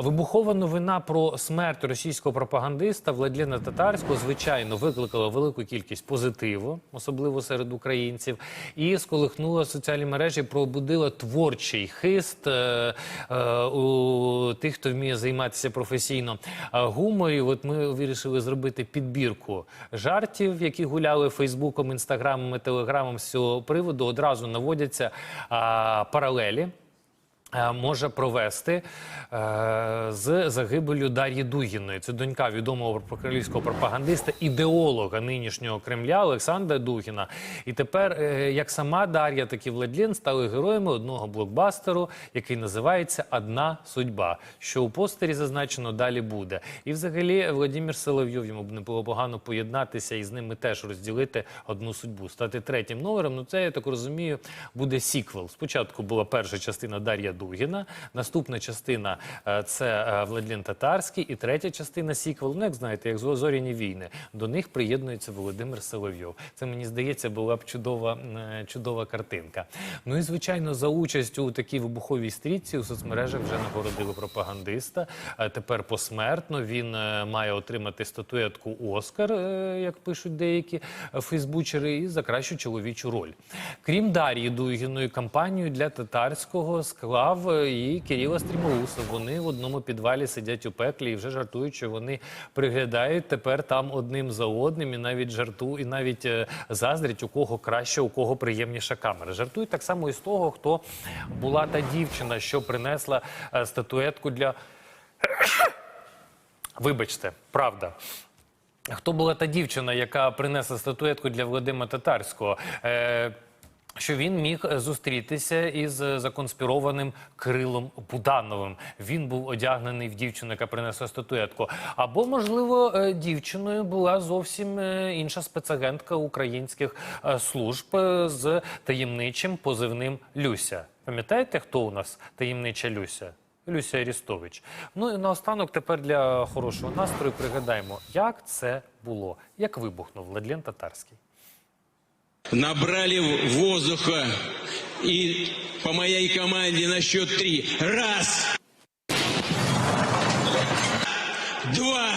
Вибухова новина про смерть російського пропагандиста Владлена Татарського, звичайно, викликала велику кількість позитиву, особливо серед українців, і сколихнула соціальні мережі, пробудила творчий хист е, е, у тих, хто вміє займатися професійно е, гумором. От ми вирішили зробити підбірку жартів, які гуляли Фейсбуком, інстаграмом і телеграмом з цього приводу. Одразу наводяться а, паралелі е, може провести е, з загибелю Дар'ї Дугіної. Це донька відомого прокремлівського пропагандиста, ідеолога нинішнього Кремля Олександра Дугіна. І тепер, е, як сама Дар'я, так і Владлін стали героями одного блокбастеру, який називається Одна судьба. Що у постері зазначено далі буде. І взагалі Владимир Соловйов йому б не було погано поєднатися і з ними теж розділити одну судьбу, стати третім номером. Ну це я так розумію, буде сіквел. Спочатку була перша частина Дар'я Дугіна, наступна частина е, це е, Владлен Татарський, і третя частина сіквел. Ну, як знаєте, як «Зо- зоряні війни. До них приєднується Володимир Соловйов. Це мені здається, була б чудова, е, чудова картинка. Ну і звичайно, за участь у такій вибуховій стрічці у соцмережах вже нагородили пропагандиста. Тепер посмертно він має отримати статуетку Оскар, як пишуть деякі фейсбучери, і за кращу чоловічу роль. Крім Дар'ї Дугіної, кампанію для татарського склав е, і Кирила Стрімоуса. Вони в одному підвалі сидять у пеклі і вже жартують, що вони приглядають тепер там одним за одним, і навіть жарту, і навіть е, заздрять, у кого краще, у кого приємніша камера. Жартують так само і з того, хто була та дівчина, що принесла е, статуетку для. Вибачте, правда. Хто була та дівчина, яка принесла статуетку для Володимира Татарського? Е, що він міг е, зустрітися із е, законспірованим Кирилом Будановим. Він був одягнений в дівчину, яка принесла статуетку. Або, можливо, е, дівчиною була зовсім інша спецагентка українських служб з таємничим позивним Люся. Пам'ятаєте, хто у нас таємнича Люся? Люся Арістович. Ну і наостанок тепер для хорошого настрою пригадаємо, як це було, як вибухнув Владлен Татарський. Набрали воздуха и по моей команде на счет три. Раз. Два.